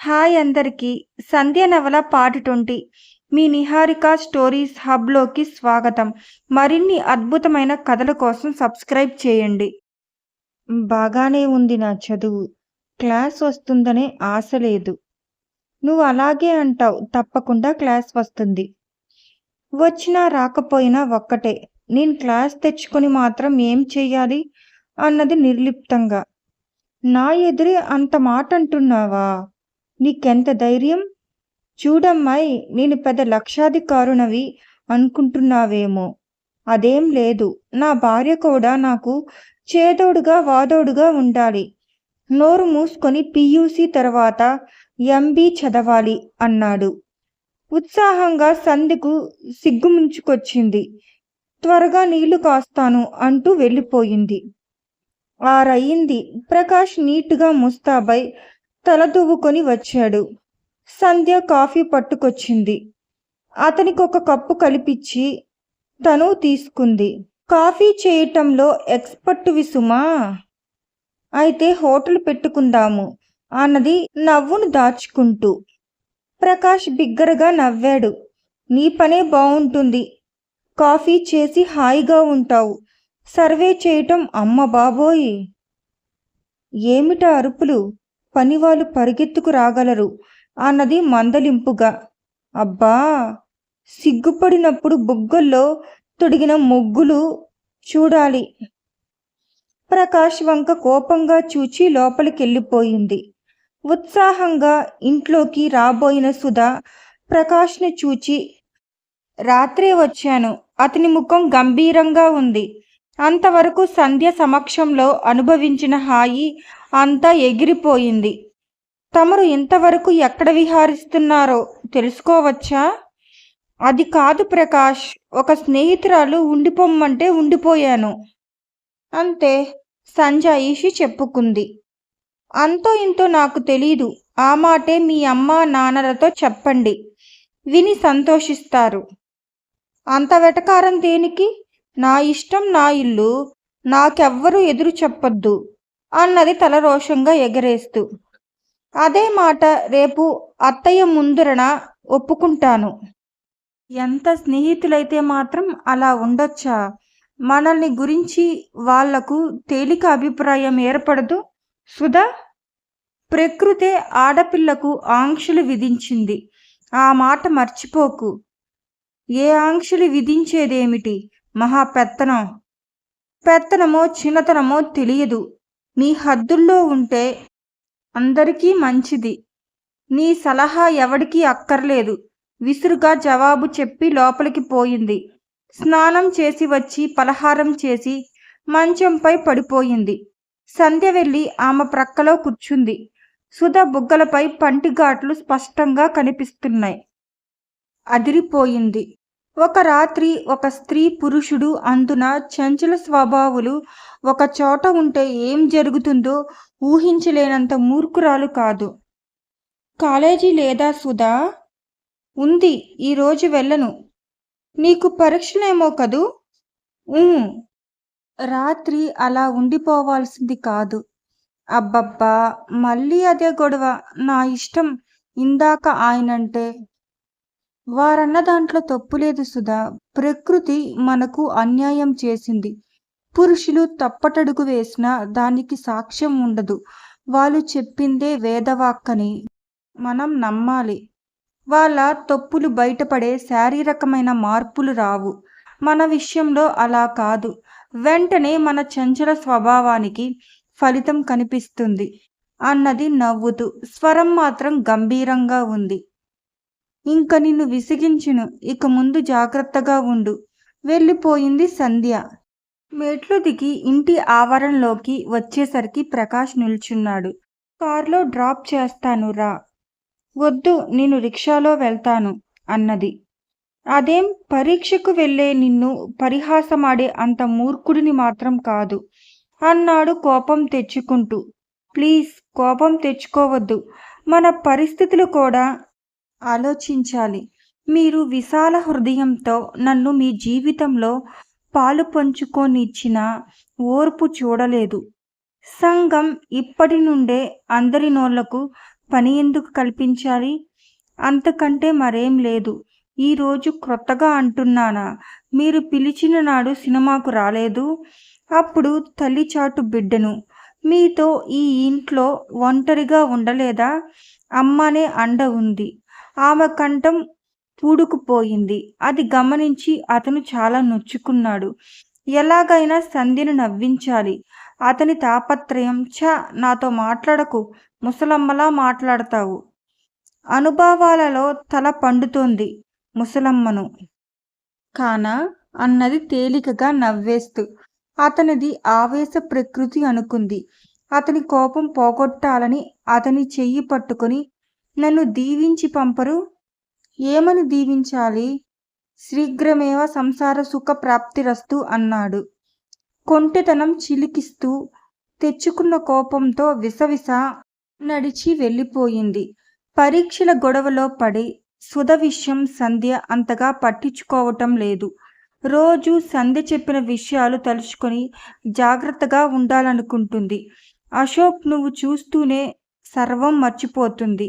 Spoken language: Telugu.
హాయ్ అందరికీ. సంధ్య నవల పార్ట్ ట్వంటీ. మీ నిహారిక స్టోరీస్ హబ్లోకి స్వాగతం. మరిన్ని అద్భుతమైన కథల కోసం సబ్స్క్రైబ్ చేయండి. బాగానే ఉంది నా చదువు. క్లాస్ వస్తుందనే ఆశ లేదు. నువ్వు అలాగే అంటావు. తప్పకుండా క్లాస్ వస్తుంది. వచ్చినా రాకపోయినా ఒక్కటే. నేను క్లాస్ తెచ్చుకొని మాత్రం ఏం చెయ్యాలి? అన్నది నిర్లిప్తంగా. నా ఎదురే అంత మాట అంటున్నావా నీకెంత ధైర్యం? చూడమ్మాయి నేను పెద్ద లక్షాధికారునవి అనుకుంటున్నావేమో. అదేం లేదు. నా భార్య కూడా నాకు చేదోడుగా వాదోడుగా ఉండాలి. నోరు మూసుకొని పియూసి తర్వాత ఎంబీ చదవాలి అన్నాడు. ఉత్సాహంగా సంధికు సిగ్గుముంచుకొచ్చింది. త్వరగా నీళ్ళు కాస్తాను అంటూ వెళ్ళిపోయింది. ఆరయింది. ప్రకాష్ నీటుగా ముస్తాబై తలదువ్వుకొని వచ్చాడు. సంధ్య కాఫీ పట్టుకొచ్చింది. అతనికి ఒక కప్పు కలిపిచ్చి తను తీసుకుంది. కాఫీ చేయటంలో ఎక్స్పర్ట్ విసుమా అయితే హోటల్ పెట్టుకుందాము అన్నది నవ్వును దాచుకుంటూ. ప్రకాష్ బిగ్గరగా నవ్వాడు. నీ పనే బాగుంటుంది కాఫీ చేసి హాయిగా ఉంటావు. సర్వే చేయటం అమ్మ బాబోయ్. ఏమిటా అరుపులు? పనివాళ్ళు పరిగెత్తుకు రాగలరు. అన్నది మందలింపుగా. అబ్బా! సిగ్గుపడినప్పుడు బుగ్గల్లో తొడిగిన మొగ్గులు చూడాలి. ప్రకాష్ వంక కోపంగా చూచి లోపలికెళ్ళిపోయింది. ఉత్సాహంగా ఇంట్లోకి రాబోయిన సుధా ప్రకాష్ని చూచి రాత్రే వచ్చాను. అతని ముఖం గంభీరంగా ఉంది. అంతవరకు సంధ్య సమక్షంలో అనుభవించిన హాయి అంతా ఎగిరిపోయింది. తమరు ఇంతవరకు ఎక్కడ విహారిస్తున్నారో తెలుసుకోవచ్చా? అది కాదు ప్రకాష్ ఒక స్నేహితురాలు ఉండిపోమ్మంటే ఉండిపోయాను. అంతే సంజాయిషి చెప్పుకుంది. అంతో ఇంతో నాకు తెలీదు ఆ మాటే మీ అమ్మ నాన్నలతో చెప్పండి. విని సంతోషిస్తారు. అంత వెటకారం దేనికి? నా ఇష్టం నా ఇల్లు నాకెవ్వరూ ఎదురు చెప్పొద్దు. అన్నది తలరోషంగా ఎగరేస్తూ. అదే మాట రేపు అత్తయ్య ముందురన ఒప్పుకుంటాను. ఎంత స్నేహితులైతే మాత్రం అలా ఉండొచ్చా? మనల్ని గురించి వాళ్ళకు తేలిక అభిప్రాయం ఏర్పడదు. సుధా ప్రకృతే ఆడపిల్లకు ఆంక్షలు విధించింది. ఆ మాట మర్చిపోకు. ఏ ఆంక్షలు విధించేదేమిటి? మహా పెత్తనం. పెత్తనమో చిన్నతనమో తెలియదు. నీ హద్దుల్లో ఉంటే అందరికీ మంచిది. నీ సలహా ఎవడికి అక్కర్లేదు. విసురుగా జవాబు చెప్పి లోపలికి పోయింది. స్నానం చేసి వచ్చి పలహారం చేసి మంచంపై పడిపోయింది. సంధ్య వెళ్ళి ఆమె ప్రక్కలో కూర్చుంది. సుధ బుగ్గలపై పంటిఘాట్లు స్పష్టంగా కనిపిస్తున్నాయి. అదిరిపోయింది. ఒక రాత్రి ఒక స్త్రీ పురుషుడు అందున చంచల స్వభావులు ఒక చోట ఉంటే ఏం జరుగుతుందో ఊహించలేనంత మూర్ఖురాలు కాదు. కాలేజీ లేదా సుధా? ఉంది ఈరోజు వెళ్ళను. నీకు పరీక్షలేమో కదూ? రాత్రి అలా ఉండిపోవాల్సింది కాదు. అబ్బబ్బా మళ్ళీ అదే గొడవ. నా ఇష్టం ఇందాక ఆయనంటే వారన్న దాంట్లో తప్పులేదు సుధా. ప్రకృతి మనకు అన్యాయం చేసింది. పురుషులు తప్పటడుగు వేసినా దానికి సాక్ష్యం ఉండదు. వాళ్ళు చెప్పిందే వేదవాక్కని మనం నమ్మాలి. వాళ్ళ తప్పులు బయటపడే శారీరకమైన మార్పులు రావు. మన విషయంలో అలా కాదు. వెంటనే మన చంచల స్వభావానికి ఫలితం కనిపిస్తుంది. అన్నది నవ్వుతూ స్వరం మాత్రం గంభీరంగా ఉంది. ఇంక నిన్ను విసిగించును. ఇక ముందు జాగ్రత్తగా ఉండు. వెళ్ళిపోయింది సంధ్య. మెట్లు దిగి ఇంటి ఆవరణలోకి వచ్చేసరికి ప్రకాష్ నిల్చున్నాడు. కారులో డ్రాప్ చేస్తాను రా. వద్దు నేను రిక్షాలో వెళ్తాను అన్నది. అదేం? పరీక్షకు వెళ్ళే నిన్ను పరిహాసమాడే అంత మూర్ఖుడిని మాత్రం కాదు అన్నాడు కోపం తెచ్చుకుంటూ. ప్లీజ్ కోపం తెచ్చుకోవద్దు. మన పరిస్థితులు కూడా ఆలోచించాలి. మీరు విశాల హృదయంతో నన్ను మీ జీవితంలో పాలు పంచుకొనిచ్చిన ఓర్పు చూడలేదు. సంఘం ఇప్పటి నుండే అందరి నోళ్ళకు పని ఎందుకు కల్పించాలి? అంతకంటే మరేం లేదు. ఈరోజు క్రొత్తగా అంటున్నానా? మీరు పిలిచిన నాడు సినిమాకు రాలేదు? అప్పుడు తల్లిచాటు బిడ్డను. మీతో ఈ ఇంట్లో ఒంటరిగా ఉండలేదా? అమ్మనే అండ ఉంది. ఆమె కంఠం పూడుకుపోయింది. అది గమనించి అతను చాలా నొచ్చుకున్నాడు. ఎలాగైనా సంధిని నవ్వించాలి. అతని తాపత్రయం ఛ నాతో మాట్లాడకు. ముసలమ్మలా మాట్లాడతావు. అనుభవాలలో తల పండుతోంది ముసలమ్మను. కాన? అన్నది తేలికగా నవ్వేస్తూ. అతనిది ఆవేశ ప్రకృతి అనుకుంది. అతని కోపం పోగొట్టాలని అతని చెయ్యి పట్టుకొని నన్ను దీవించి పంపరు? ఏమని దీవించాలి? శీఘ్రమేవ సంసార సుఖ ప్రాప్తిరస్తు అన్నాడు. కొంటెతనం చిలికిస్తూ తెచ్చుకున్న కోపంతో విసవిస నడిచి వెళ్ళిపోయింది. పరీక్షల గొడవలో పడి సుధ విషయం సంధ్య అంతగా పట్టించుకోవటం లేదు. రోజు సంధ్య చెప్పిన విషయాలు తలుచుకొని జాగ్రత్తగా ఉండాలనుకుంటుంది. అశోక్ నువ్వు చూస్తూనే సర్వం మర్చిపోతుంది.